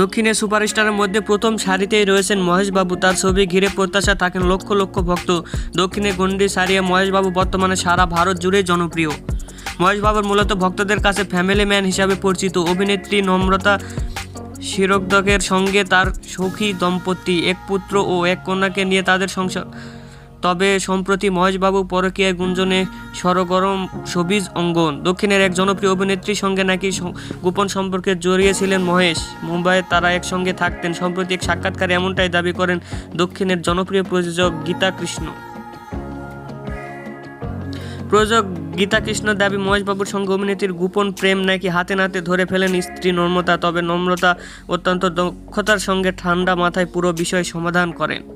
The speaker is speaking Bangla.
দক্ষিণে সুপারস্টারের মধ্যে প্রথম সারিতেই রয়েছেন মহেশবাবু। তার ছবি ঘিরে প্রত্যাশা থাকেন লক্ষ লক্ষ ভক্ত। দক্ষিণে গণ্ডি সারিয়ে মহেশবাবু বর্তমানে সারা ভারত জুড়ে জনপ্রিয়। মহেশবাবুর মূলত ভক্তদের কাছে ফ্যামিলি ম্যান হিসাবে পরিচিত। অভিনেত্রী নম্রতা শিরোদকের সঙ্গে তার সখী দম্পতি, এক পুত্র ও এক কন্যাকে নিয়ে তাদের সংসার তবে সম্প্রতি মহেশবাবু পরকীয়া গুঞ্জনে সরগরম সবিজ অঙ্গন। দক্ষিণের এক জনপ্রিয় অভিনেত্রীর সঙ্গে নাকি গোপন সম্পর্কে জড়িয়েছিলেন মহেশ। মুম্বাইয়ে তারা একসঙ্গে থাকতেন। সম্প্রতি এক সাক্ষাৎকারে এমনটাই দাবি করেন দক্ষিণের জনপ্রিয় প্রযোজক গীতা কৃষ্ণ। প্রযোজক গীতা কৃষ্ণ দাবি, মহেশবাবুর সঙ্গে অভিনেত্রীর গোপন প্রেম নাকি হাতে নাতে ধরে ফেলেন স্ত্রী নম্রতা তবে নম্রতা অত্যন্ত দক্ষতার সঙ্গে ঠান্ডা মাথায় পুরো বিষয় সমাধান করেন।